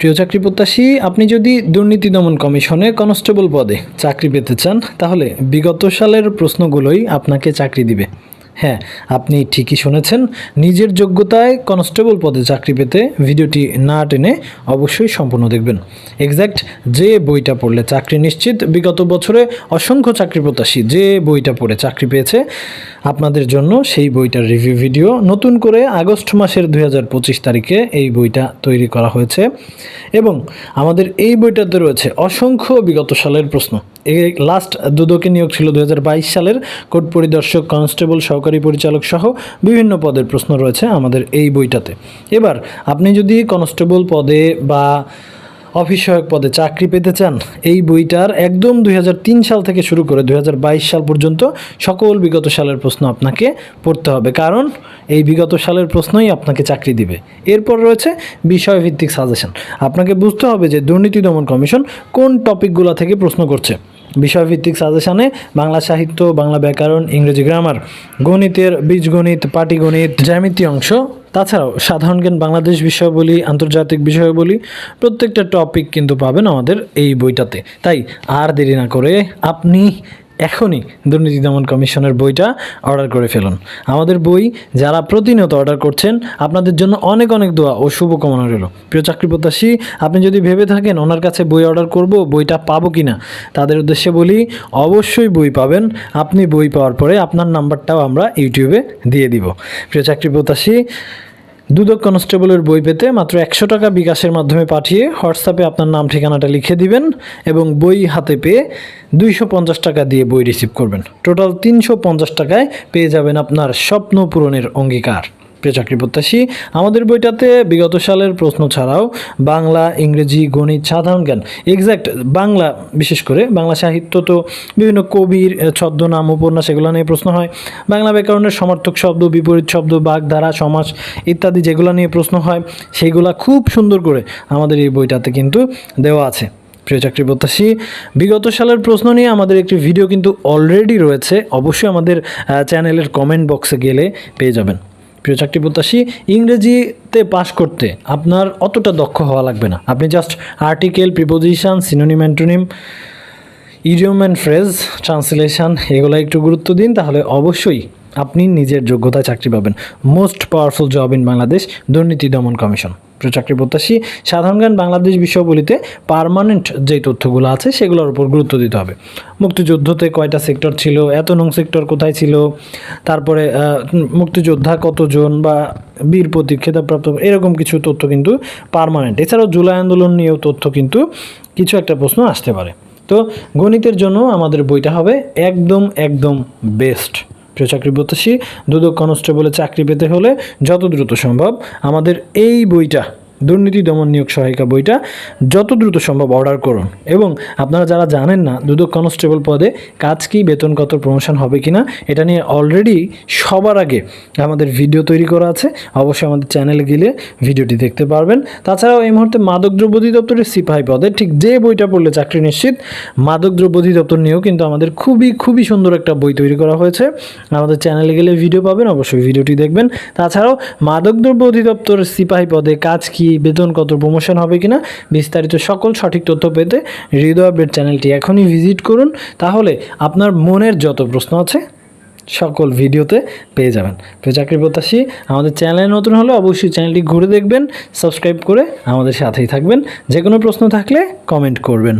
প্রিয় চাকরি প্রত্যাশী, আপনি যদি দুর্নীতি দমন কমিশনে কনস্টেবল পদে চাকরি পেতে চান, তাহলে বিগত সালের প্রশ্নগুলোই আপনাকে চাকরি দিবে। হ্যাঁ আপনি ঠিকই শুনেছেন। নিজের যোগ্যতায় কনস্টেবল পদে চাকরি পেতে ভিডিওটি না টেনে অবশ্যই সম্পূর্ণ দেখবেন। এক্স্যাক্ট যে বইটা পড়লে চাকরি নিশ্চিত, বিগত বছরে অসংখ্য চাকরি প্রত্যাশী যে বইটা পড়ে চাকরি পেয়েছে, আপনাদের জন্য সেই বইটার রিভিউ ভিডিও নতুন করে আগস্ট মাসের দু হাজার পঁচিশ তারিখে এই বইটা তৈরি করা হয়েছে। এবং আমাদের এই বইটাতে রয়েছে অসংখ্য বিগত সালের প্রশ্ন। এই লাস্ট দুদকে নিয়োগ ছিল দু হাজার বাইশ সালের কোর্ট পরিদর্শক কনস্টেবল, সহকারী পরিচালক সহ বিভিন্ন পদের প্রশ্ন রয়েছে আমাদের এই বইটাতে। এবার আপনি যদি কনস্টেবল পদে বা অফিস সহায়ক পদে চাকরি পেতে চান, এই বইটার একদম দু হাজার তিন সাল থেকে শুরু করে দু হাজার বাইশ সাল পর্যন্ত সকল বিগত সালের প্রশ্ন আপনাকে পড়তে হবে। কারণ এই বিগত সালের প্রশ্নই আপনাকে চাকরি দিবে। এরপর রয়েছে বিষয়ভিত্তিক সাজেশন। আপনাকে বুঝতে হবে যে দুর্নীতি দমন কমিশন কোন টপিকগুলো থেকে প্রশ্ন করছে। বিষয়ভিত্তিক সাজেশানে বাংলা সাহিত্য, বাংলা ব্যাকরণ, ইংরেজি গ্রামার, গণিতের বীজগণিত, পাটিগণিত, জ্যামিতি অংশ, তাছাড়াও সাধারণ জ্ঞান বাংলাদেশ বিষয়াবলী, আন্তর্জাতিক বিষয়াবলী, প্রত্যেকটা টপিক কিন্তু পাবেন আমাদের এই বইটাতে। তাই আর দেরি না করে আপনি এখনই দুর্নীতি দমন কমিশনের বইটা অর্ডার করে ফেলুন। আমাদের বই যারা প্রতিনিয়ত অর্ডার করছেন, আপনাদের জন্য অনেক অনেক দোয়া ও শুভকামনা রইল। প্রিয় চাকরি প্রত্যাশী, আপনি যদি ভেবে থাকেন ওনার কাছে বই অর্ডার করব, বইটা পাবো কি না তাদের উদ্দেশ্যে বলি, অবশ্যই বই পাবেন। আপনি বই পাওয়ার পরে আপনার নাম্বারটাও আমরা ইউটিউবে দিয়ে দিব। প্রিয় চাকরি প্রত্যাশী দুদক কনস্টেবলের বই পেতে মাত্র একশো টাকা বিকাশের মাধ্যমে পাঠিয়ে হোয়াটসঅ্যাপে আপনার নাম, ঠিকানাটা লিখে দিবেন এবং বই হাতে পেয়ে দুইশো পঞ্চাশ টাকা দিয়ে বই রিসিভ করবেন। টোটাল তিনশো পঞ্চাশ টাকায় পেয়ে যাবেন আপনার স্বপ্ন পূরণের অঙ্গীকার। প্রিয় চাকরি প্রত্যাশী, আমাদের বইটাতে বিগত সালের প্রশ্ন ছাড়াও বাংলা, ইংরেজি, গণিত, সাধারণ জ্ঞান এক্স্যাক্ট বাংলা, বিশেষ করে বাংলা সাহিত্য তো বিভিন্ন কবির ছদ্মনাম, উপন্যাস এগুলো নিয়ে প্রশ্ন হয়। বাংলা ব্যাকরণের সমর্থক শব্দ, বিপরীত শব্দ বাগধারা সমাস ইত্যাদি যেগুলো নিয়ে প্রশ্ন হয়, সেইগুলা খুব সুন্দর করে আমাদের এই বইটাতে কিন্তু দেওয়া আছে। প্রিয় চাকরি প্রত্যাশী, বিগত সালের প্রশ্ন নিয়ে আমাদের একটি ভিডিও কিন্তু অলরেডি রয়েছে। অবশ্যই আমাদের চ্যানেলের কমেন্ট বক্সে গেলে পেয়ে যাবেন। প্রিয় চাকরি প্রত্যাশী, ইংরেজিতে পাশ করতে আপনার অতটা দক্ষ হওয়া লাগবে না। আপনি just article preposition synonym antonym idiom and phrase translation এগুলো একটু গুরুত্ব দিন, তাহলে অবশ্যই আপনি নিজের যোগ্যতায় চাকরি পাবেন। Most powerful job in Bangladesh দুর্নীতি দমন কমিশন। চাকরি প্রত্যাশী সাধারণ জ্ঞান বাংলাদেশ বিষয়গুলিতে পারমানেন্ট যে তথ্যগুলো আছে সেগুলোর উপর গুরুত্ব দিতে হবে। মুক্তিযুদ্ধতে কয়টা সেক্টর ছিল? এত নং সেক্টর কোথায় ছিল? তারপরে মুক্তিযোদ্ধা কতজন বা বীর প্রতীক খেতাবপ্রাপ্ত এরকম কিছু তথ্য কিন্তু পারমানেন্ট এছাড়াও জুলাই আন্দোলন নিয়েও তথ্য কিন্তু কিছু একটা প্রশ্ন আসতে পারে। তো গণিতের জন্য আমাদের বইটা হবে একদম একদম বেস্ট প্রিয় চাকরি প্রত্যাশী দুদক কনস্টেবলে চাকরি পেতে হলে যত দ্রুত সম্ভব আমাদের এই বইটা দুর্নীতি দমন নিয়োগ সহায়িকা বইটা যত দ্রুত সম্ভব অর্ডার করুন। এবং আপনারা যারা জানেন না দুদক কনস্টেবল পদে কাজ কি, বেতন কত প্রমোশন হবে কিনা, এটা নিয়ে অলরেডি সবার আগে আমাদের ভিডিও তৈরি করা আছে। অবশ্যই আমাদের চ্যানেলে গেলে ভিডিওটি দেখতে পারবেন। তাছাড়াও এই মুহূর্তে মাদকদ্রব্য অধিদপ্তরের সিপাহী পদে ঠিক যে বইটা পড়লে চাকরি নিশ্চিত মাদকদ্রব্য অধিদপ্তর নিয়েও কিন্তু আমাদের খুবই খুবই সুন্দর একটা বই তৈরি করা হয়েছে। আমাদের চ্যানেলে গেলে ভিডিও পাবেন, অবশ্যই ভিডিওটি দেখবেন। তাছাড়াও মাদকদ্রব্য অধিদপ্তরের সিপাহী পদে কাজ কি বেতন কত প্রমোশন হবে কিনা, বিস্তারিত সকল সঠিক তথ্য পেতে হৃদয় আপডেট চ্যানেলটি এখনই ভিজিট করুন। তাহলে আপনার মনের যত প্রশ্ন আছে, সকল ভিডিওতে পেয়ে যাবেন। তো চাকরি প্রত্যাশী, আমাদের চ্যানেল নতুন হলে অবশ্যই চ্যানেলটি ঘুরে দেখবেন সাবস্ক্রাইব করে আমাদের সাথেই থাকবেন। যে কোনো প্রশ্ন থাকলে কমেন্ট করবেন।